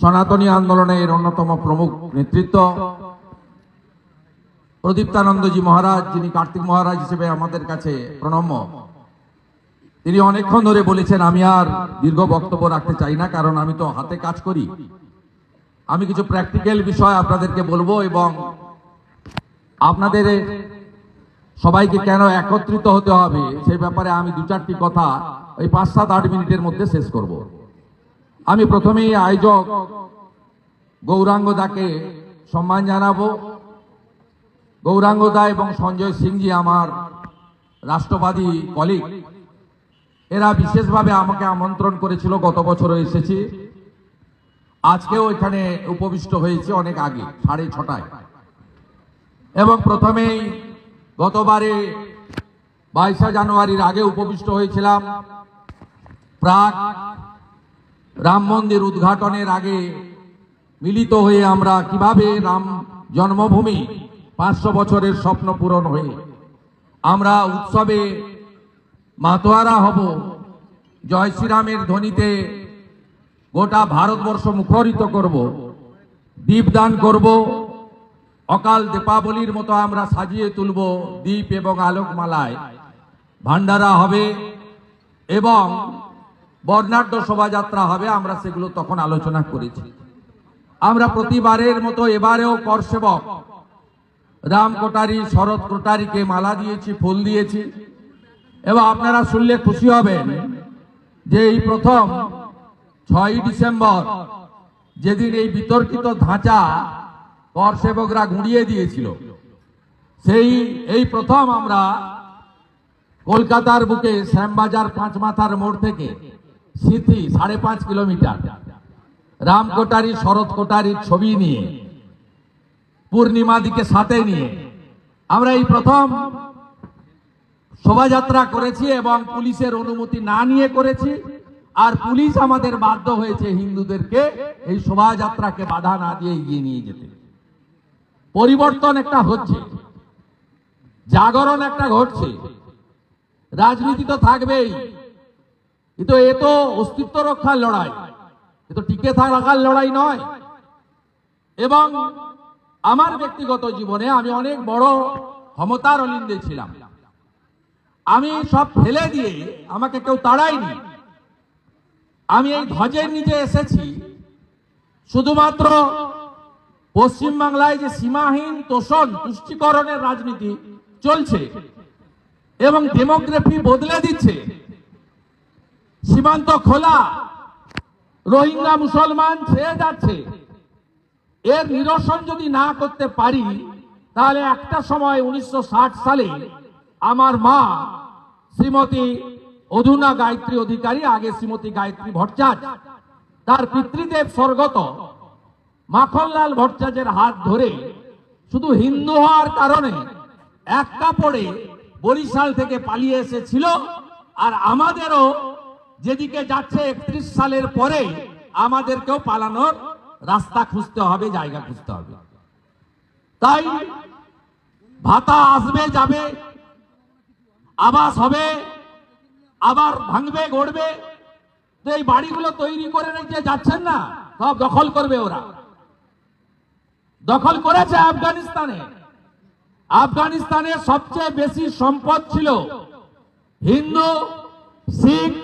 সনাতনী আন্দোলনের অন্যতম প্রমুখ নেতৃত্ব। প্রদীপ্তানন্দজি মহারাজ, যিনি কার্তিক মহারাজ হিসেবে আমাদের কাছে প্রণম্য, তিনি অনেকক্ষণ ধরে বলেছেন, আমি আর দীর্ঘ বক্তব্য রাখতে চাই না, কারণ আমি তো হাতে কাজ করি। আমি কিছু প্র্যাকটিক্যাল বিষয় আপনাদেরকে বলব এবং আপনাদের সবাইকে কেন একত্রিত হতে হবে, সেই ব্যাপারে আমি দু চারটি কথা ওই পাঁচ সাত আট মিনিটের মধ্যে শেষ করব। আমি প্রথমেই আয়োজক গৌরাঙ্গ দাকে সম্মান জানাব। গৌরাঙ্গ দা এবং সঞ্জয় সিংজি আমার রাষ্ট্রবাদী কলিগ। এরা বিশেষভাবে আমাকে আমন্ত্রণ করেছিল, গত বছরও এসেছি। আজকেও এখানে উপবিষ্ট হয়েছে অনেক আগে, সাড়ে ছটায়। এবং প্রথমেই গতবারে বাইশে জানুয়ারির আগে উপবিষ্ট হয়েছিলাম প্রাক রাম মন্দির উদ্ঘাটনের আগে মিলিত হয়ে আমরা কীভাবে রাম জন্মভূমি পাঁচশো বছরের স্বপ্ন পূরণ হয়ে আমরা উৎসবে মাতোয়ারা হব, জয় শ্রীরামের ধ্বনিতে গোটা ভারতবর্ষ মুখরিত করব দীপদান করব, অকাল দীপাবলির মতো আমরা সাজিয়ে তুলব দ্বীপ এবং আলোকমালায়। ভান্ডারা হবে এবং বর্ণাঢ্য শোভাযাত্রা হবে, আমরা সেগুলো তখন আলোচনা করেছি। আমরা প্রতিবারের মতো এবারেও কর সেবক। রাম কোটারি, শরৎ কোটারিকে মালা দিয়েছি, ফুল দিয়েছি। এবং আপনারা শুনলে খুশি হবেন যে এই প্রথম ছয় ডিসেম্বর যেদিন এই বিতর্কিত ধাঁচা কর সেবকরা গুঁড়িয়ে দিয়েছিল, সেই, এই প্রথম আমরা কলকাতার বুকে শ্যামবাজার পাঁচ মাথার মোড় থেকে স্মৃতি সাড়ে পাঁচ কিলোমিটার। রাম কোটারি শরৎ কোটারির ছবি নিয়ে, পূর্ণিমা দিকে সাথে নিয়ে। আমরা এই প্রথম শোভাযাত্রা করেছি এবং পুলিশের অনুমতি না নিয়ে করেছি। আর পুলিশ আমাদের বাধ্য হয়েছে হিন্দুদেরকে এই শোভাযাত্রাকে বাধা না দিয়ে এগিয়ে নিয়ে যেতে। পরিবর্তন একটা হচ্ছে। জাগরণ একটা ঘটছে। রাজনীতি তো থাকবেই। কিন্তু এ তো অস্তিত্ব রক্ষার লড়াই। এ তো টিকে থাকার লড়াই নয়। এবং আমার ব্যক্তিগত জীবনে আমি অনেক বড় ক্ষমতার অলিন্দে ছিলাম। আমি সব ফেলে দিয়ে আমাকে কেউ তাড়ায়নি। আমি এই ধ্বজের নিচে এসেছি। শুধুমাত্র পশ্চিমবাংলায় যে সীমাহীন তোষণ, তুষ্টিকরণের রাজনীতি চলছে এবং ডেমোগ্রাফি বদলে দিচ্ছে সীমান্ত খোলা। রোহিঙ্গা মুসলমান ছেয়ে যাচ্ছে। এর নিরসন যদি না করতে পারি, তাহলে একটা সময় উনিশশো ষাট সালে আমার মা শ্রীমতী অধুনা গায়ত্রী অধিকারী, আগে শ্রীমতী গায়ত্রী ভট্টাচার্য, তার পিতৃদেব স্বর্গত মাখনলাল ভট্টাচার্যের হাত ধরে শুধু হিন্দু হওয়ার কারণে এক কাপড়ে বরিশাল থেকে পালিয়ে এসেছিল। আর আমাদেরও যেদিকে যাচ্ছে একত্রিশ সালের পরে আমাদেরকেও পালানোর রাস্তা খুঁজতে হবে, জায়গা খুঁজতে হবে। তাই ভাতা আসবে, যাবে, আবাস হবে, আবার ভাঙবে, গড়বে। তো এই বাড়িগুলো তৈরি করে রেখে যাচ্ছেন না, সব দখল করবে ওরা। দখল করেছে আফগানিস্তানে। আফগানিস্তানে সবচেয়ে বেশি সম্পদ ছিল হিন্দু, শিখ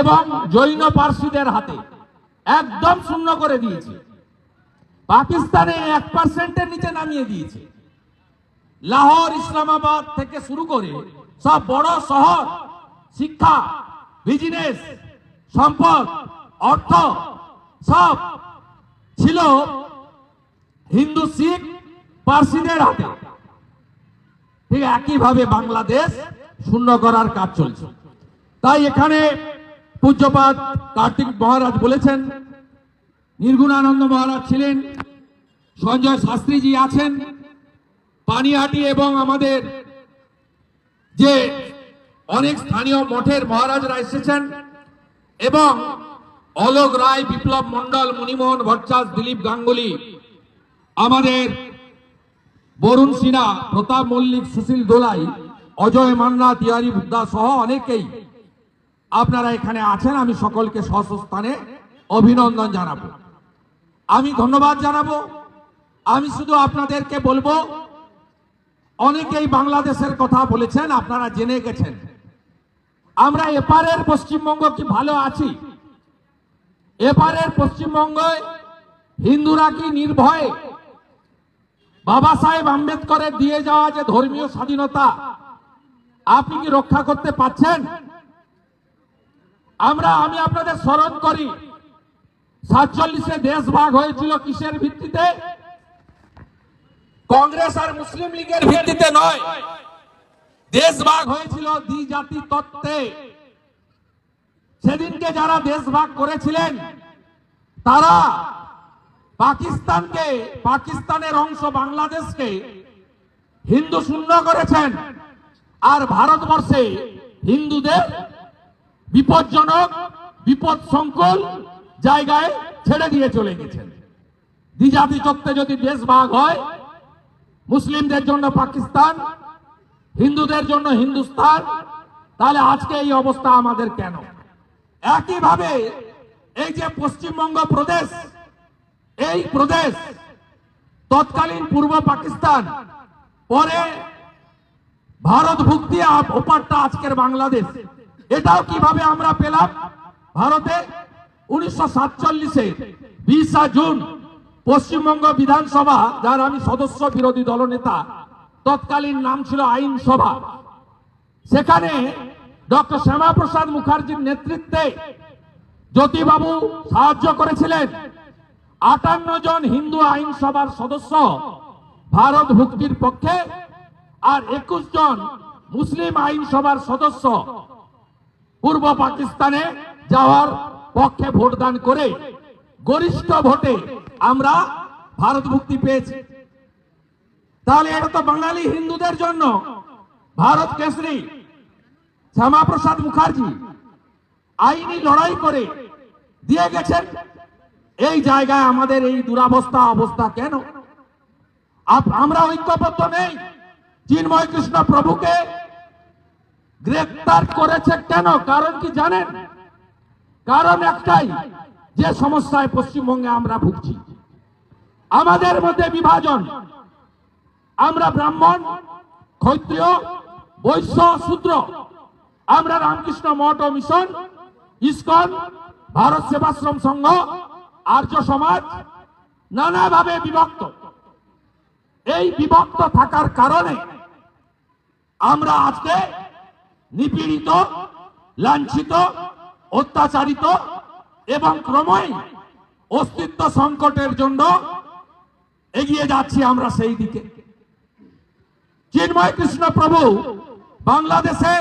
এবং জৈন পার্সিদের হাতে একদম শূন্য করে দিয়েছে। পাকিস্তানে এক পার্সেন্টের নিচে নামিয়ে দিয়েছে। লাহোর, ইসলামাবাদ থেকে শুরু করে সব বড় শহর, শিক্ষা, বিজনেস, সম্পদ, অর্থ সব ছিল হিন্দু, শিখ, পার্সিদের হাতে। ঠিক একইভাবে বাংলাদেশ শূন্য করার কাজ চলছে। তাই এখানে পূজ্যপাত কার্তিক মহারাজ বলেছেন, নির্গুণানন্দ মহারাজ ছিলেন, সঞ্জয় শাস্ত্রীজি আছেন, পানিহাটি এবং আমাদের যে অনেক স্থানীয় মঠের মহারাজরা এসেছেন এবং অলোক রায়, বিপ্লব মন্ডল মণিমোহন ভট্টাচ, দিলীপ গাঙ্গুলি, আমাদের বরুণ সিনহা, প্রতাপ মল্লিক, সুশীল দোলাই, অজয় মান্না তিয়ারি বুদ্ধা সহ অনেকেই আপনারা এখানে আছেন, আমি সকলকে স্বস্থানে অভিনন্দন জানাব। আমি ধন্যবাদ জানাব। আমি শুধু আপনাদেরকে বলব, অনেকেই বাংলাদেশের কথা বলেছেন, আপনারা জেনে গেছেন। আমরা এপারের পশ্চিমবঙ্গ কি ভালো আছি? এপারের পশ্চিমবঙ্গে হিন্দুরা কি নির্ভয়ে? বাবা সাহেব আম্বেদকরের দিয়ে যাওয়া যে ধর্মীয় স্বাধীনতা, আপনি কি রক্ষা করতে পারছেন? আমরা, আমি আপনাদের স্মরণ করি, সাতচল্লিশে দেশ ভাগ হয়েছিল কিসের ভিত্তিতে? কংগ্রেস আর মুসলিম লীগের ভিত্তিতে নয়। দেশ ভাগ হয়েছিল দ্বি জাতি তত্ত্বে। সেদিনকে যারা দেশ ভাগ করেছিলেন, তারা পাকিস্তানকে, পাকিস্তানের অংশ বাংলাদেশকে হিন্দু শূন্য করেছেন। আর ভারতবর্ষে হিন্দুদের বিপজ্জনক বিপদ সংকুল জায়গায় ছেড়ে দিয়ে চলে গেছেন। দ্বিজাতি তত্ত্বে যদি দেশ ভাগ হয়, মুসলিমদের জন্য পাকিস্তান, হিন্দুদের জন্য হিন্দুস্তান, তাহলে আজকে এই অবস্থা আমাদের কেন? একইভাবে এই যে পশ্চিমবঙ্গ প্রদেশ, এই প্রদেশ তৎকালীন পূর্ব পাকিস্তান, পরে ভারত ভুক্তি ওপারটা আজকের বাংলাদেশ। এটাও কীভাবে আমরা পেলাম? ভারতে উনিশশো সাতচল্লিশে বিশা জুন পশ্চিমবঙ্গ বিধানসভা, যার আমি সদস্য বিরোধী দলনেতা তৎকালীন নাম ছিল আইনসভা সেখানে ডক্টর শ্যামাপ্রসাদ মুখার্জির নেতৃত্বে জ্যোতিবাবু সাহায্য করেছিলেন। আটান্ন জন হিন্দু আইনসভার সদস্য ভারত ভুক্তির পক্ষে আর একুশ জন মুসলিম আইনসভার সদস্য পূর্ব পাকিস্তানে যাওয়ার পক্ষে ভোটদান করে গরিষ্ঠ ভোটে আমরা ভারত মুক্তি পেয়েছি। তাহলে এটা তো বাঙালি হিন্দুদের জন্য। ভারত কেশরী, শ্যামাপ্রসাদ মুখার্জি আইনি লড়াই করে দিয়ে গেছেন। এই জায়গায় আমাদের এই দুরাবস্থা অবস্থা কেন? আমরা ঐক্যবদ্ধ নেই। চিন্ময় কৃষ্ণ প্রভুকে গ্রেফতার করেছে কেন? কারণ কি জানেন? কারণ একটাই, যে সমস্যায় পশ্চিমবঙ্গে আমরা ভুগছি। আমাদের মধ্যে বিভাজন। আমরা ব্রাহ্মণ, ক্ষত্রিয়, বৈশ্য, শূদ্র। আমরা রামকৃষ্ণ মঠ ও মিশন, ইস্কন, ভারত সেবাশ্রম সংঘ, আর্য সমাজ নানাভাবে বিভক্ত। এই বিভক্ত থাকার কারণে আমরা আজকে নিপীড়িত, লাঞ্ছিত, অত্যাচারিত এবং ক্রমই অস্তিত্ব সংকটের জন্য এগিয়ে যাচ্ছি আমরা সেই দিকে। চিন্ময় কৃষ্ণ প্রভু বাংলাদেশে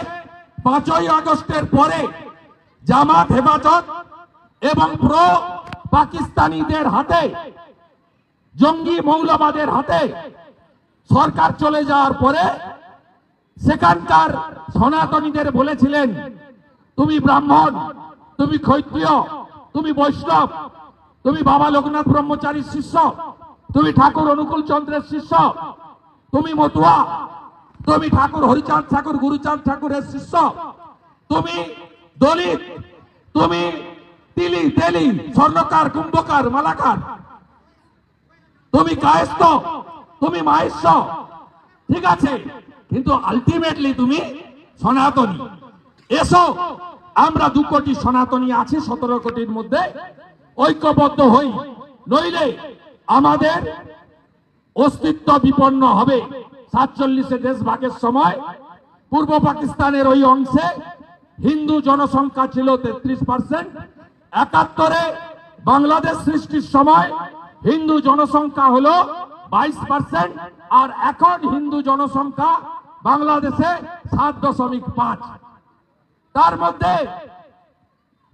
পাঁচই আগস্টের পরে জামাত হেফাজত এবং প্রো পাকিস্তানিদের হাতে, জঙ্গি মৌলবাদের হাতে সরকার চলে যাওয়ার পরে সেখানকার সনাতনীদের বলেছিলেন, তুমি ব্রাহ্মণ, তুমি ক্ষত্রিয়, তুমি বৈষ্ণব, তুমি বাবা লোকনাথ ব্রহ্মচারীর শিষ্য, তুমি ঠাকুর অনুকূল চন্দ্রের শিষ্য, তুমি মতুয়া, তুমি ঠাকুর হরিচাঁদ ঠাকুর, গুরুচাঁদ ঠাকুরের শিষ্য, তুমি দলিত, তুমি তিলি, তেলি, স্বর্ণকার, কুম্ভকার, মালাকার, তুমি কায়স্ত তুমি মাহেশ্ব, ঠিক আছে কিন্তু আলটিমেটলি তুমি সনাতনী। এসো, আমরা দু কোটি সনাতনী আছি, সতেরো কোটির মধ্যে ঐক্যবদ্ধ হই। নইলে আমাদের অস্তিত্ব বিপন্ন হবে। সাতচল্লিশে দেশ ভাগের সময় পূর্ব পাকিস্তানের ওই অংশে হিন্দু জনসংখ্যা ছিল তেত্রিশ পার্সেন্ট একাত্তরে বাংলাদেশ সৃষ্টির সময় হিন্দু জনসংখ্যা হলো বাইশ পার্সেন্ট আর এখন হিন্দু জনসংখ্যা বাংলাদেশে সাত দশমিক পাঁচ। তার মধ্যে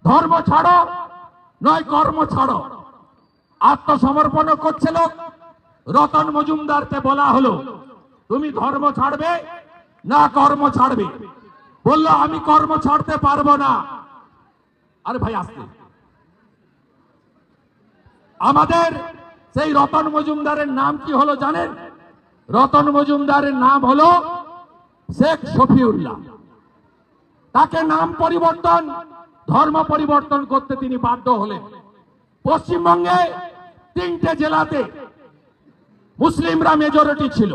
ধর্ম ছাড়ো, নয় কর্ম ছাড়ো। আত্মসমর্পণ করছিল। রতন মজুমদারকে বলা হলো, তুমি ধর্ম ছাড়বে না কর্ম ছাড়বে? বলল, আমি কর্ম ছাড়তে পারব না। আরে ভাই, আসতে। আমাদের সেই রতন মজুমদারের নাম কি হলো জানেন? রতন মজুমদারের নাম হলো শেখ শফিউল্লাহ। তাকে নাম পরিবর্তন, ধর্ম পরিবর্তন করতে তিনি বাধ্য হলেন। পশ্চিমবঙ্গে তিনটে জেলাতে মুসলিমরা মেজরিটি ছিল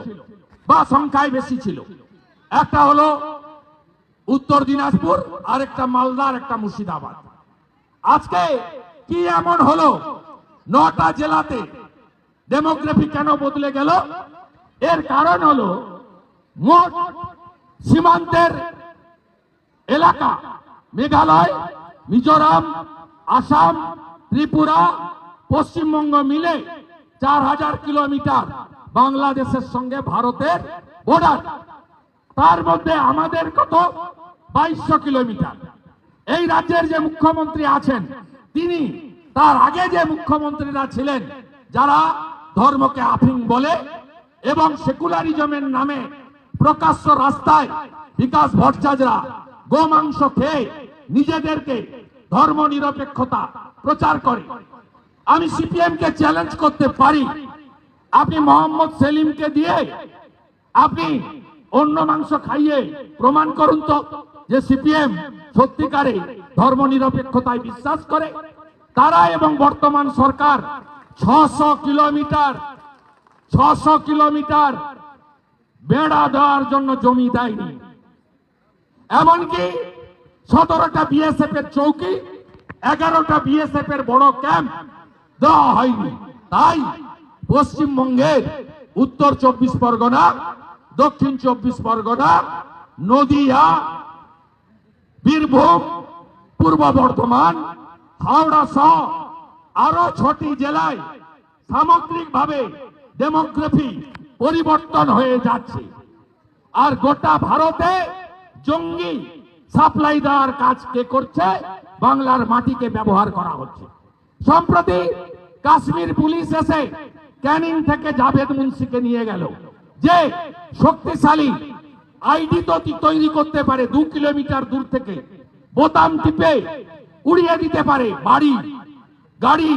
বা সংখ্যায় বেশি ছিল। একটা হলো উত্তর দিনাজপুর আর একটা মালদা আর একটা মুর্শিদাবাদ। আজকে কি এমন হলো? নটা জেলাতে ডেমোগ্রাফি কেন বদলে গেল? এর কারণ হলো মোট সীমান্তের এলাকা, মেঘালয়, মিজোরাম, আসাম, ত্রিপুরা, পশ্চিমবঙ্গ মিলে চার হাজার কিলোমিটার বাংলাদেশের সঙ্গে ভারতের বর্ডার তার মধ্যে আমাদের কত? বাইশশো কিলোমিটার। এই রাজ্যের যে মুখ্যমন্ত্রী আছেন, তিনি তার আগে যে মুখ্যমন্ত্রীরা ছিলেন, যারা ধর্মকে আফিং বলে এবং সেকুলারিজমের নামে প্রকাশ্য রাস্তায় বিকাশ ভট্টাচার্যরা গোমাংস খেয়ে নিজেদেরকে ধর্ম নিরপেক্ষতা প্রচার করে। আমি সিপিএম কে চ্যালেঞ্জ করতে পারি। আপনি মোহাম্মদ সেলিমকে দিয়ে আপনি অন্য মাংস খাইয়ে প্রমাণ করুন তো যে সিপিএম সত্যিকারে ধর্ম নিরপেক্ষতায় বিশ্বাস করে। তারা এবং বর্তমান সরকার ছশো কিলোমিটার ছশো কিলোমিটার বেড়া দেওয়ার জন্য জমি দেয়নি। এমনকি সতেরোটা বিএসএফ এর চৌকি, এগারোটা বিএসএফ এর বড় ক্যাম্প দেওয়া হয়নি। তাই পশ্চিমবঙ্গের উত্তর চব্বিশ পরগনা, দক্ষিণ চব্বিশ পরগনা, নদিয়া, বীরভূম, পূর্ব বর্ধমান, হাওড়া সহ আরও ছটি জেলায় সামগ্রিকভাবে ডেমোগ্রাফি পরিবর্তন হয়ে যাচ্ছে। আর গোটা ভারতে জঙ্গি সাপ্লাই দেওয়ার কাজ কে করছে? বাংলার মাটিকে ব্যবহার করা হচ্ছে। সম্প্রতি কাশ্মীর পুলিশ এসে ক্যানিং থেকে জাভেদ মুন্সিকে নিয়ে গেল। যে শক্তিশালী আইডি তো তৈরি করতে পারে, দু কিলোমিটার দূর থেকে। বোতাম টিপে উড়িয়ে দিতে পারে, বাড়ি, গাড়ি,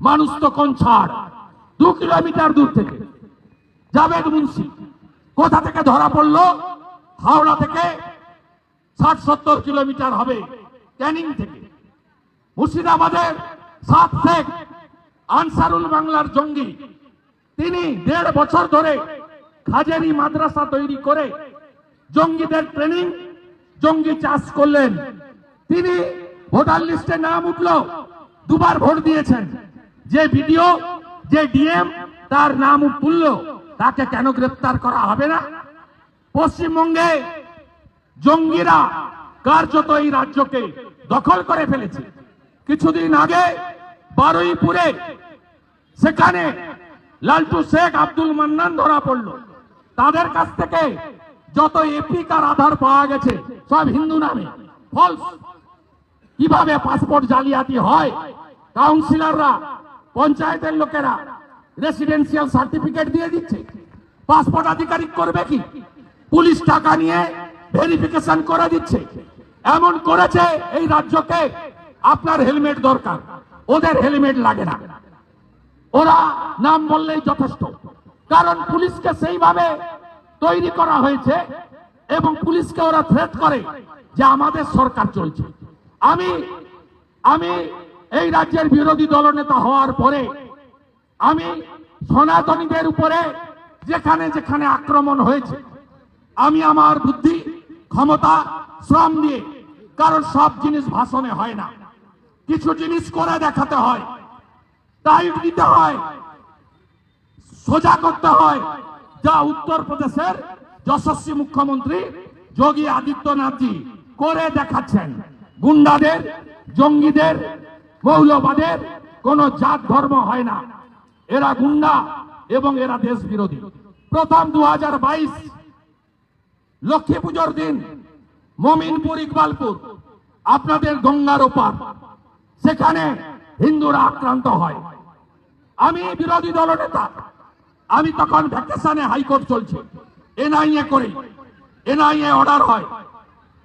মানুষ তখন ছাড়। দু কিলোমিটার দূর থেকে। জাভেদ মুন্সি। কোথা থেকে ধরা পড়ল? হাওড়া থেকে। ষাট সত্তর কিলোমিটার হবে ক্যানিং থেকে। মুর্শিদাবাদের সাত শেখ আনসারুল বাংলার জঙ্গি। তিনি দেড় বছর ধরে খাজেরি মাদ্রাসা তৈরি করে জঙ্গিদের ট্রেনিং জঙ্গি চাষ করলেন। তিনি ভোটার লিস্টে নাম উঠল, দুবার ভোট দিয়েছেন। যে ভিডিও, যে ডিএম, তার নাম তুলল। তাকে কেন গ্রেপ্তার করা হবে না? পশ্চিমবঙ্গে জঙ্গিরা কার্যত এই রাজ্যকে দখল করে ফেলেছে। কিছুদিন আগে বারুইপুরে সেখানে লালটু শেখ আব্দুল মান্নান ধরা পড়ল। তাদের কাছ থেকে যত এপিকার আধার পাওয়া গেছে, সব হিন্দু নামে। ফলস কীভাবে পাসপোর্ট জালিয়াতি হয়? কাউন্সিলররা পঞ্চায়েতের লোকেরা রেসিডেন্সিয়াল সার্টিফিকেট দিয়ে দিচ্ছে। পাসপোর্ট আধিকারিক করবে কি? পুলিশ টাকা নিয়ে ভেরিফিকেশন করে দিচ্ছে। এমন করেছে এই রাজ্যকে আপনার হেলমেট দরকার, ওদের হেলমেট লাগে না। ওরা নাম বললেই যথেষ্ট। কারণ পুলিশকে সেইভাবে তৈরি করা হয়েছে এবং পুলিশকে ওরা থ্রেট করে যে আমাদের সরকার চলছে। আমি আমি এই রাজ্যের বিরোধী দলনেতা হওয়ার পরে আমি সনাতনীদের উপরে যেখানে যেখানে আক্রমণ হয়েছে, আমি আমার বুদ্ধি, ক্ষমতা, শ্রম দিয়ে কারণ সব জিনিস ভাষণে হয় না। কিছু জিনিস করে দেখাতে হয়, টাইট দিতে হয়, সোজা করতে হয়, যা উত্তরপ্রদেশের যশস্বী মুখ্যমন্ত্রী যোগী আদিত্যনাথজি করে দেখাচ্ছেন। গুন্ডাদের, জঙ্গিদের, মৌলবাদের কোন জাত ধর্ম হয় না। এরা গুন্ডা এবং এরা দেশ বিরোধী প্রথম দু হাজার বাইশ লক্ষ্মী পুজোর দিন মমিনপুর ইকবালপুর, আপনাদের গঙ্গার ওপার। সেখানে হিন্দুরা আক্রান্ত হয়। আমি বিরোধী দলনেতা, আমি তখন ভ্যাকেশনে হাইকোর্ট চলছে। এনআইএ করি, এনআইএ অর্ডার হয়।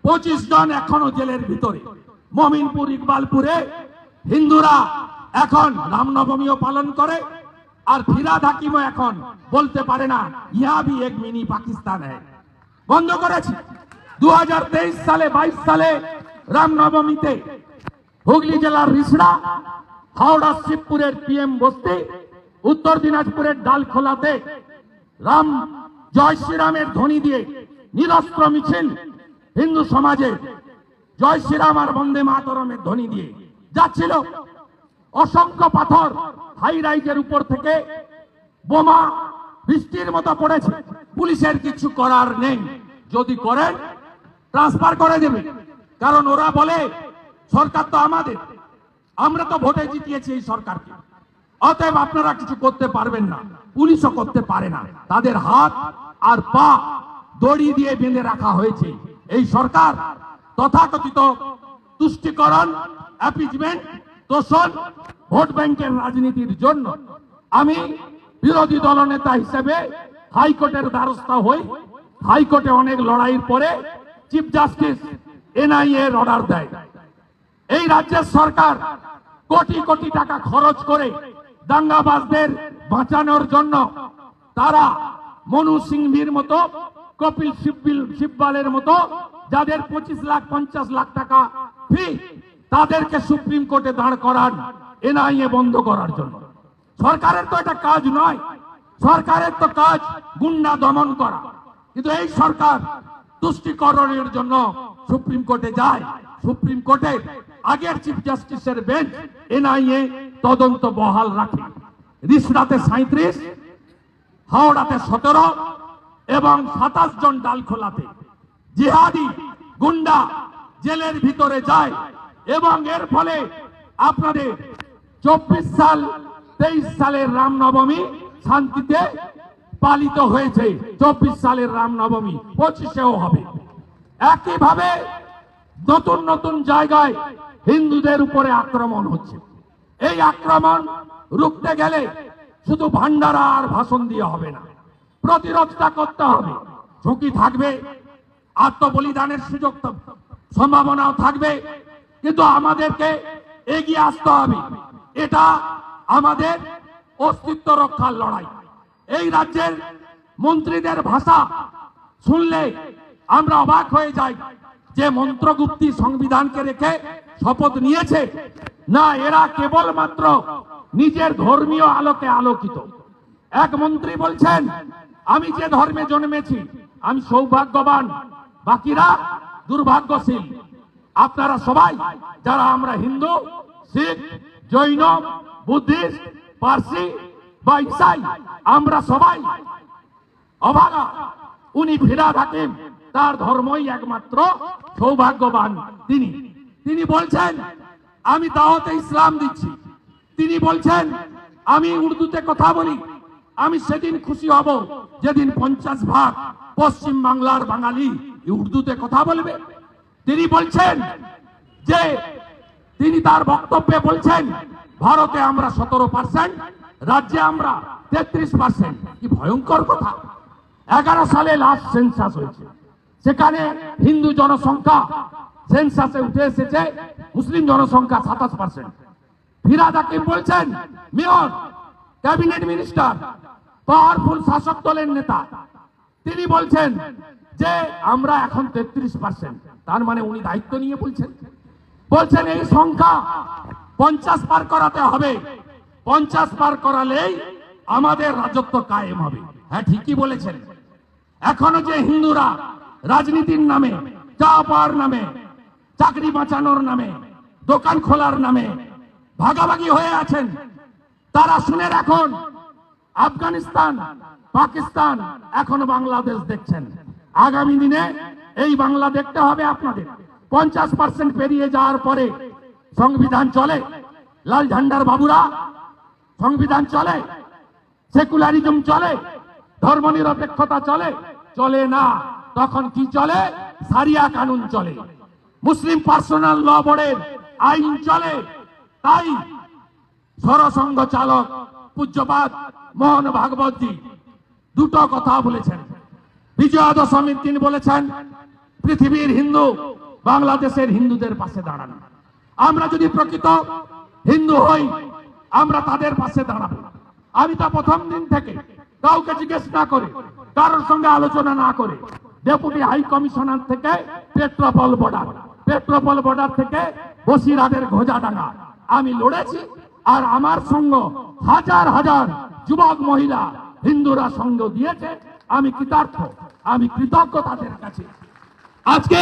পঁচিশ জন এখনও জেলের ভিতরে। মমিনপুর ইকবালপুরে হিন্দুরা এখন রামনবমীও পালন করে আর ফিরাদ হাকিমও এখন, বলতে পারে না ইহা ভি এক মিনি পাকিস্তান। হ্যায় বন্ধ করেছি। দু সালে, বাইশ সালে রামনবমীতে হুগলি জেলার রিসড়া, হাওড়া শিবপুরের পিএম বস্তি, উত্তর দিনাজপুরের ডালখোলাতে রাম জয় শ্রীরামের ধ্বনি দিয়ে নিরস্ত্র মিছিল হিন্দু সমাজে জয় শ্রীরাম আর বন্দে মাতরমের ধ্বনি দিয়ে যাচ্ছিল। অসংখ্য পাথর হাই রাইজের উপর থেকে বোমা বৃষ্টির মতো পড়েছে। পুলিশের কিছু করার নেই। যদি করেন ট্রান্সফার করে দেবে। কারণ ওরা বলে, সরকার তো আমাদের। আমরা তো ভোটে জিতিয়েছি এই সরকারকে। অতএব আপনারা কিছু করতে পারবেন না। পুলিশও করতে পারে না। তাদের হাত আর পা দড়ি দিয়ে বেঁধে রাখা হয়েছে। এই সরকার তথাকথিত তুষ্টিকরণ অ্যাপিজমেন্ট তোষণ ভোট ব্যাংকের রাজনীতির জন্য আমি বিরোধী দলনেতা হিসেবে হাইকোর্টের দ্বারস্থ হই। হাইকোর্টে অনেক লড়াইয়ের পরে চিফ জাস্টিস এনআইএ অর্ডার দেয়। এই রাজ্যের সরকার কোটি কোটি টাকা খরচ করে দাঙ্গাবাজদের বাঁচানোর জন্য তারা মনু সিংভির মতো, কপিল সিব্বালের মতো, যাদের পঁচিশ লাখ, পঞ্চাশ লাখ টাকা ফি তাদেরকে সুপ্রিম কোর্টে দাঁড় করান, এনআইএ বন্ধ করার জন্য। সরকারের তো এটা কাজ নয়। সরকারের তো কাজ গুন্ডা দমন করা। কিন্তু এই সরকার তুষ্টিকরণের জন্য সুপ্রিম কোর্টে যায়। সুপ্রিম কোর্টে আগের চিফ জাস্টিসের বেঞ্চ এনআইএ তদন্ত বহাল রাখে। রিসরাতে সাঁত্রিশ হাওড়াতে সতেরো এবং সাতাশ জন ডালখোলাতে জিহাদি গুন্ডা জেলের ভিতরে যায়। এবং এর ফলে আপনাদের চব্বিশ সাল, তেইশ সালের রামনবমী শান্তিতে পালিত হয়েছে। চব্বিশ সালের রামনবমী, পঁচিশেও হবে। একইভাবে নতুন নতুন জায়গায় হিন্দুদের উপরে আক্রমণ হচ্ছে। এই আক্রমণ রুখতে গেলে শুধু ভান্ডারা আর ভাষণ দিয়ে হবে না, প্রতিরোধটা করতে হবে। ঝুঁকি থাকবে, আত্মবলিদানের সুযোগ সম্ভাবনাও থাকবে। কিন্তু আমাদেরকে এগিয়ে আসতে হবে। এটা আমাদের অস্তিত্ব রক্ষার লড়াই। এই রাজ্যের মন্ত্রীদের ভাষা শুনলে আমরা অবাক হয়ে যাই যে মন্ত্রগুপ্তি সংবিধানকে রেখে শপথ নিয়েছে। না, এরা কেবলমাত্র নিজের ধর্মীয় আলোকে আলোকিত। এক মন্ত্রী বলছেন, আমি যে ধর্মে জন্মেছি, আমি সৌভাগ্যবান। বাকিরা দুর্ভাগ্যশীল। আপনারা সবাই, যারা আমরা হিন্দু, শিখ, জৈন, বুদ্ধিস্ট, পার্সি বা ইসাই, আমরা সবাই অভাগা। উনি ফিরাদ হাকিম তার ধর্মই একমাত্র সৌভাগ্যবান তিনি। তিনি বলছেন, আমি দাওয়াতে ইসলাম দিচ্ছি। তিনি বলছেন, আমি উর্দুতে কথা বলি। আমি সেদিন খুশি হব, যেদিন পঞ্চাশ ভাগ পশ্চিম বাংলার বাঙালি উর্দুতে কথা বলবে। তিনি বলছেন যে, তিনি তার বক্তব্যে বলছেন, ভারতে আমরা সতেরো পার্সেন্ট, রাজ্যে আমরা তেত্রিশ পার্সেন্ট। কি ভয়ঙ্কর কথা। এগারো সালে লাস্ট সেন্সাস হয়েছে। সেখানে হিন্দু জনসংখ্যা সেন্সাসে উঠে এসেছে, মুসলিম জনসংখ্যা সাতাশ পার্সেন্ট। ফিরাদ হাকিম বলছেন, মেয়র, ক্যাবিনেট মিনিস্টার পাওয়ারফুল শাসক দলের নেতা। তিনি বলছেন যে, আমরা এখন তেত্রিশ পার্সেন্ট। তার মানে উনি দায়িত্ব নিয়ে বলছেন। বলছেন এই সংখ্যা পঞ্চাশ পার করাতে হবে। পঞ্চাশ পার করালেই আমাদের রাজত্ব কায়েম হবে। হ্যাঁ ঠিকই বলেছেন। এখনও যে হিন্দুরা রাজনীতির নামে, চা পাওয়ার নামে, চাকরি বাঁচানোর নামে, দোকান খোলার নামে ভাগাভাগি হয়ে আছেন, তারা শুনে রাখুন, আফগানিস্তান, পাকিস্তান, এখন বাংলাদেশ দেখছেন। আগামী দিনে এই বাংলা দেখতে হবে আপনাদের। পঞ্চাশ পার্সেন্ট পেরিয়ে যাওয়ার পরে সংবিধান চলে। লাল ঝান্ডার বাবুরা, সংবিধান চলে। সেকুলারিজম চলে। ধর্ম নিরপেক্ষতা চলে। চলে না। তখন কি চলে? সারিয়া কানুন চলে। মুসলিম পার্সোনাল ল বোর্ডের আইন চলে। তাই সরসংঘ চালক পূজ্যপাত মোহন ভাগবতী দুটো কথা বলেছেন। বিজয়া দশমীর দিন বলেছেন পৃথিবীর হিন্দু বাংলাদেশের হিন্দুদের পাশে দাঁড়ান। আমরা যদি প্রকৃত হিন্দু হই, আমরা তাদের পাশে দাঁড়াবো। আমি তা প্রথম দিন থেকে কাউকে জিজ্ঞেস না করে, কারোর সঙ্গে আলোচনা না করে ডেপুটি হাই কমিশনার থেকে পেট্রোপল বর্ডার পেট্রোপল বর্ডার থেকে বসিরহাটের ঘোজাডাঙ্গা। আমি লড়েছি আর আমার সঙ্গ হাজার হাজার যুবক মহিলা হিন্দুরা সঙ্গ দিয়েছে। আমি কৃতার্থ, আমি কৃতজ্ঞ তাদের কাছে। আজকে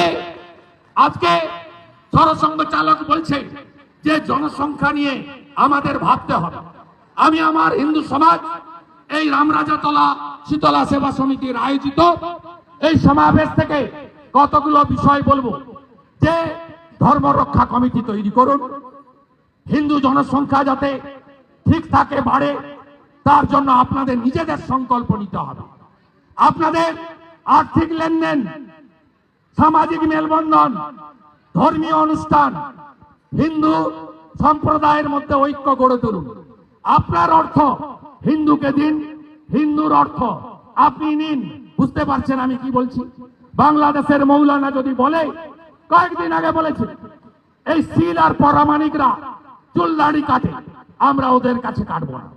আজকে সরসংঘ চালক বলছে যে জনসংখ্যা নিয়ে আমাদের ভাবতে হবে। আমি আমার হিন্দু সমাজ, এই রামরাজাতলা শীতলা সেবা সমিতির আয়োজিত এই সমাবেশ থেকে কতগুলো বিষয় বলব? যে ধর্ম রক্ষা কমিটি তৈরি করুন, হিন্দু জনসংখ্যা যাতে ঠিক থাকে, বাড়ে, তার জন্য আপনাদের নিজেদের সংকল্প নিতে হবে। আপনাদের আর্থিক লেনদেন সামাজিক মেলবন্ধন, ধর্মীয় অনুষ্ঠান, হিন্দু সম্প্রদায়ের মধ্যে ঐক্য গড়ে তুলুন। আপনার অর্থ হিন্দুকে দিন, হিন্দুর অর্থ আপনি নিন। বুঝতে পারছেন আমি কি বলছি? বাংলাদেশের মৌলানা যদি বলে, কয়েকদিন আগে বলেছে, এই সিল আর পরামানিকরা চুল দাড়ি কাটে, আমরা ওদের কাছে কাটবো না।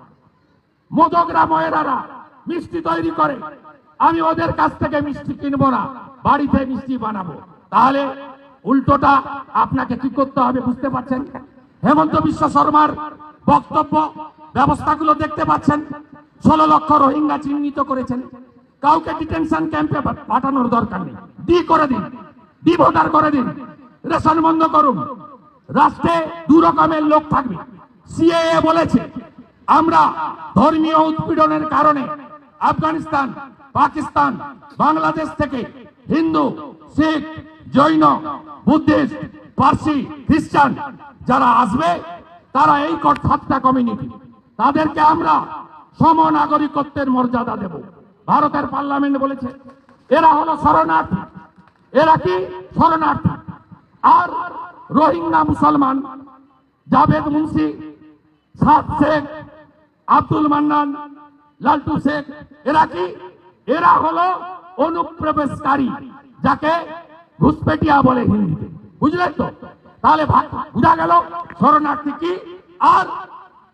মোদকরা ময়রারা মিষ্টি তৈরি করে, আমি ওদের কাছ থেকে মিষ্টি কিনবো না। বাড়িতে মিষ্টি বানাবো। তাহলে উল্টোটা আপনাকে কি করতে হবে বুঝতে পারছেন? হেমন্ত বিশ্ব শর্মার বক্তব্য ব্যবস্থাগুলো দেখতে পাচ্ছেন। ষোলো লক্ষ রোহিঙ্গা চিহ্নিত করেছেন। কাউকে ডিটেনশন ক্যাম্পে পাঠানোর দরকার নেই। ডি করে দিন। ডি ভোটার করে দিন। রেশন বন্ধ করুন। রাষ্ট্রে দু রকমের লোক থাকবে। সিএএ বলেছে, আমরা ধর্মীয় উৎপীড়নের কারণে আফগানিস্তান, পাকিস্তান, বাংলাদেশ থেকে হিন্দু, শিখ, জৈন, বুদ্ধিস্ট, পার্সি, খ্রিস্টান যারা আসবে, তারা এই সাতটা কমিউনিটি তাদেরকে আমরা সম নাগরিকত্বের মর্যাদা দেব। ভারতের পার্লামেন্ট বলেছে, এরা হলো শরণার্থী। এরা কি? শরণার্থী। আর রোহিঙ্গা মুসলমান, জাভেদ মুন্সি, সাদ শেখ, আব্দুল মান্নান, লালটু শেখ, এরা কি? এরা হলো অনুপ্রবেশকারী, যাকে ঘুষপেটিয়া বলে হিন্দিতে। বুঝলেন তো? তাহলে বুঝা গেল শরণার্থী কি আর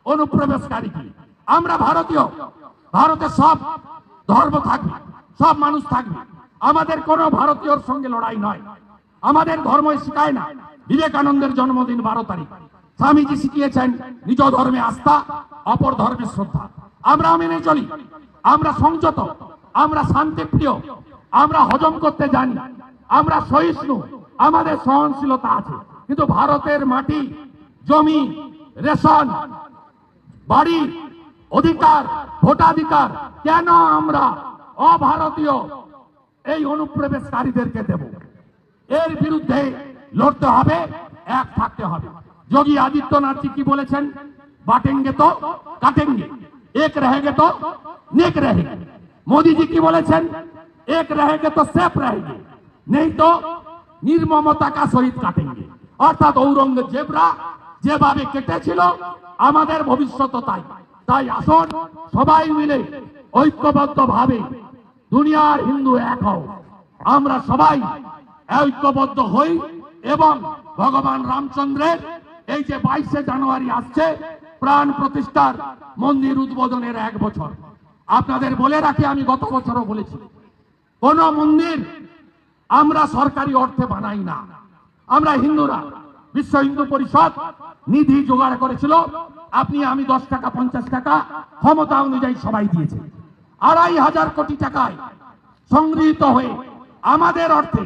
অনুপ্রবেশকারী কি? আমরা ভারতীয়। ভারতে সব ধর্ম থাকবে, সব মানুষ থাকবে। আমাদের কোনো ভারতীয়র সঙ্গে লড়াই নয়। আমাদের ধর্ম শিখায় না। বিবেকানন্দের জন্মদিন বারো তারিখ। স্বামীজি শিখিয়েছেন, নিজ ধর্মে আস্থা, অপর ধর্মে শ্রদ্ধা। আমরা মেনে চলি। আমরা সংযত। আমরা শান্তিপ্রিয়, আমরা হজম করতে জানি, আমরা সহিষ্ণু, আমাদের সহনশীলতা আছে। কিন্তু ভারতের মাটি, জমি, রেশন, বাড়ি, অধিকার, ভোটাধিকার, কেন আমরা অভারতীয় এই অনুপ্রবেশকারীদেরকে দেব? এর বিরুদ্ধে লড়তে হবে, এক থাকতে হবে। যোগী আদিত্যনাথ কি বলেছেন? বাটেঙ্গে তো কাটেঙ্গে, এক রেহেগে তো নেক রেহেগে। मोदी जी की বলেছেন এক रहेंगे তো সেফ रहेंगे नहीं তো নির্মমতা কা সহিত কাটেঙ্গে অর্থাৎ ঔরঙ্গজেবরা যেভাবে কেটেছিল আমাদের ভবিষ্যৎ তাই তাই আসুন সবাই মিলে ঐক্যবদ্ধ ভাবে দুনিয়ার হিন্দু এক হও আমরা সবাই ঐক্যবদ্ধ হই এবং ভগবান রামচন্দ্রের এই যে বাইশে জানুয়ারি আসছে প্রাণ প্রতিষ্ঠার মন্দির উদ্বোধনের এক বছর আপনাদের বলে রাখি, আমি গত বছরও বলেছি, কোন মন্দির আমরা সরকারি অর্থে বানাই না। আমরা হিন্দুরা, বিশ্ব হিন্দু পরিষদ নিধি জোগাড় করেছিল। আপনি, আমি দশ টাকা, পঞ্চাশ টাকা ক্ষমতা অনুযায়ী সবাই দিয়েছে। আড়াই হাজার কোটি টাকায় সংগৃহীত হয়ে আমাদের অর্থে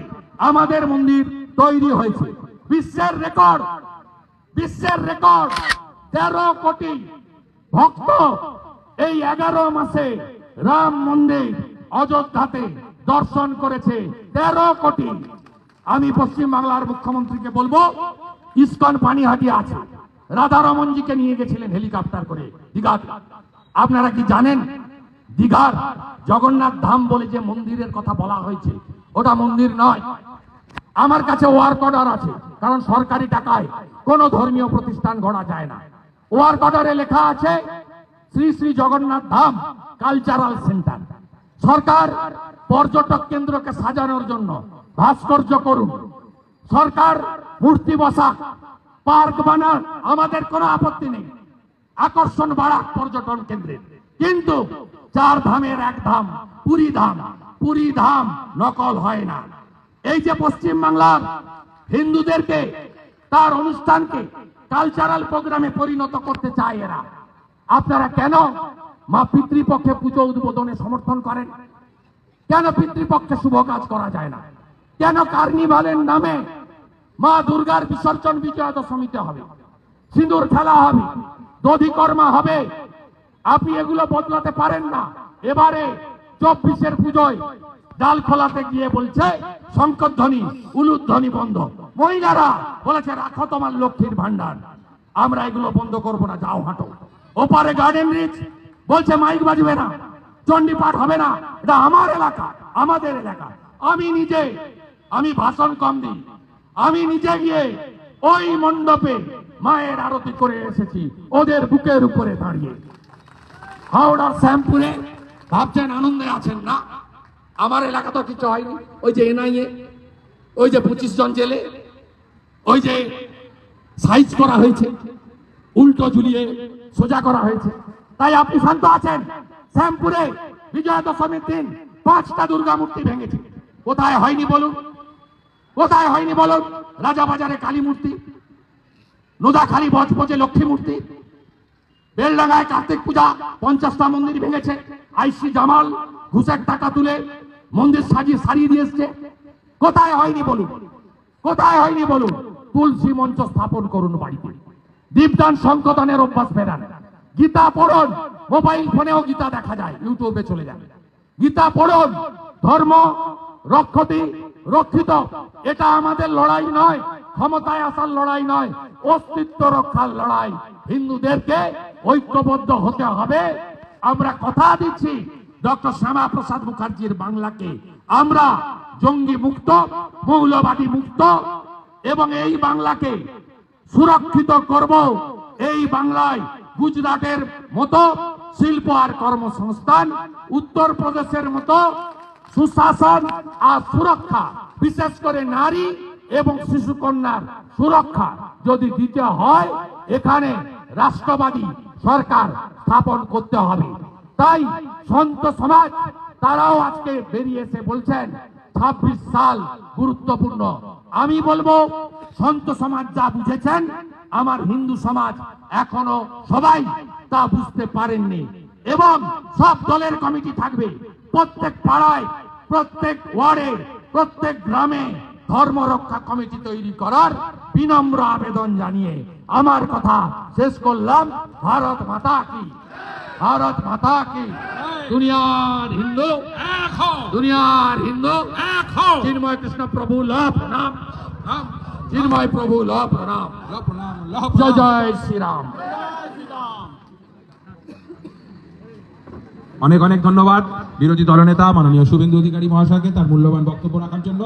আমাদের মন্দির তৈরি হয়েছে। বিশ্বের রেকর্ড বিশ্বের রেকর্ড, তেরো কোটি ভক্ত এই এগারো মাসে রাম মন্দির অযোধ্যাতে দর্শন করেছে তেরো কোটি। আমি পশ্চিম বাংলার মুখ্যমন্ত্রীকে বলব, ইস্কন পানিহাটি আছে। রাধারমনজিকে নিয়ে গেছিলেন হেলিকপ্টার করে দীঘাতে। আপনারা কি জানেন, দীঘার জগন্নাথ ধাম বলে যে মন্দিরের কথা বলা হয়েছে, ওটা মন্দির নয়। আমার কাছে ওয়ার্ক অর্ডার আছে, কারণ সরকারি টাকায় কোনো ধর্মীয় প্রতিষ্ঠান গড়া যায় না। ওয়ার্ক অর্ডারে লেখা আছে শ্রী শ্রী জগন্নাথ ধাম কালচারাল সেন্টার সরকার পর্যটক কেন্দ্রকে সাজানোর জন্য ভাস্কর্য করুন। সরকার মূর্তি বসা, পার্ক বানান, আমাদের কোনো আপত্তি নেই। আকর্ষণ বাড়াক পর্যটন কেন্দ্রে কিন্তু চার ধামের এক ধাম, পুরী ধাম পুরী ধাম নকল হয় না। এই যে পশ্চিম বাংলার হিন্দুদেরকে, তার অনুষ্ঠানকে কালচারাল প্রোগ্রামে পরিণত করতে চায় এরা। আপনারা কেন মা পিতৃপক্ষে পুজো উদ্বোধনে সমর্থন করেন? কেন পিতৃপক্ষে শুভ কাজ করা যায় না? কেন কার্নিভালের নামে মা দুর্গার বিসর্জন বিজয়া দশমীতে হবে? সিঁদুর খেলা হবে দধিকর্মা হবে। আপনি এগুলো বদলাতে পারেন না। এবারে চব্বিশের পুজোয় ডাল খোলাতে গিয়ে বলছে, শঙ্করধ্বনি, উলুধ্বনি বন্ধ। মহিলারা বলেছে, রাখো তোমার লক্ষ্মীর ভান্ডার আমরা এগুলো বন্ধ করব না, যাও হাঁটো। ওপারে গার্ডেন রিচ বলছে মাইক বাজবে না চণ্ডী পাঠ হবে না, এটা আমার এলাকা, আমাদের এলাকা। আমি নিজে, আমি ভাষণ কম দিই, আমি নিজে গিয়ে ওই মণ্ডপে মায়ের আরতি করে এসেছি, ওদের বুকের উপরে দাঁড়িয়ে। হাওড়ার শ্যামপুরে, ভাবছেন আনন্দে আছেন না? আমার এলাকা তো কিছু হয়নি, ওই যে এনআইএ, ওই যে পঁচিশ জন জেলে, ওই যে সাইজ করা হয়েছে। উল্টো ঝুলিয়ে সোজা করা হয়েছে। তাই আপনি শান্ত আছেন। শ্যামপুরে বিজয়া দশমীর দিন পাঁচটা দুর্গা মূর্তি ভেঙেছে। কোথায় হয়নি বলুন? কোথায় হয়নি বলুন? রাজাবাজারে কালী মূর্তি, নোদাখালী বজবজে লক্ষ্মী মূর্তি, বেলডাঙ্গায় কার্তিক পূজা পঞ্চাশটা মন্দির ভেঙেছে। আইসি জামাল ঘুষের টাকা তুলে মন্দির সাজিয়ে সারিয়ে দিয়ে এসছে। কোথায় হয়নি বলুন? কোথায় হয়নি বলুন? তুলসী মঞ্চ স্থাপন করুন বাড়িতে। দীপদান সংকোধনের অভ্যাস ফেরান গীতা পড়ুন, মোবাইল ফোনেও গীতা দেখা যায়, ইউটিউবে চলে যাবে গীতা পড়ুন, ধর্ম রক্ষতি রক্ষিত, এটা আমাদের লড়াই নয়, ক্ষমতায় আসার লড়াই নয়, অস্তিত্ব রক্ষার লড়াই। হিন্দুদেরকে ঐক্যবদ্ধ হতে হবে। আমরা কথা দিচ্ছি ডক্টর শ্যামা প্রসাদ মুখার্জির বাংলাকে। আমরা জঙ্গি মুক্ত, মৌলবাদী মুক্ত, এবং এই বাংলাকে সুরক্ষিত করব এই বাংলায় গুজরাটের মতো শিল্প আর কর্মসংস্থান, উত্তরপ্রদেশের মতো সুশাসন আর সুরক্ষা, বিশেষ করে নারী এবং শিশু কন্যার সুরক্ষা যদি দিতে হয়, এখানে রাষ্ট্রবাদী সরকার স্থাপন করতে হবে। তাই সন্ত সমাজ, তারাও আজকে বেরিয়ে এসে বলছেন, ছাব্বিশ সাল গুরুত্বপূর্ণ। আমি বলব সন্ত সমাজ যা বুঝেছেন আমার হিন্দু সমাজ এখনও সবাই তা বুঝতে পারেননি। এবং সব দলের কমিটি থাকবে। প্রত্যেক পাড়ায় প্রত্যেক ওয়ার্ডে প্রত্যেক গ্রামে ধর্ম রক্ষা কমিটি তৈরি করার বিনম্র আবেদন জানিয়ে আমার কথা শেষ করলাম। ভারত মাতা কি? ভারত মাতা কি? দুনিয়ার হিন্দু? দুনিয়ার হিন্দু? চিন্ময় কৃষ্ণ প্রভু লাভ প্রণাম রাম চিন্ময় প্রভু ল প্রণাম জয় জয় শ্রীরাম অনেক অনেক ধন্যবাদ বিরোধী দলনেতা মাননীয় শুভেন্দু অধিকারী মহাশয়কে তার মূল্যবান বক্তব্য রাখার জন্য।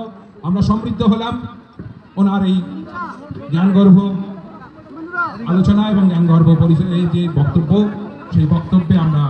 আমরা সমৃদ্ধ হলাম ওনার এই জ্ঞানগর্ভ আলোচনা এবং জ্ঞানগর্ভ পরিচয় এই যে বক্তব্য সেই বক্তব্যে আমরা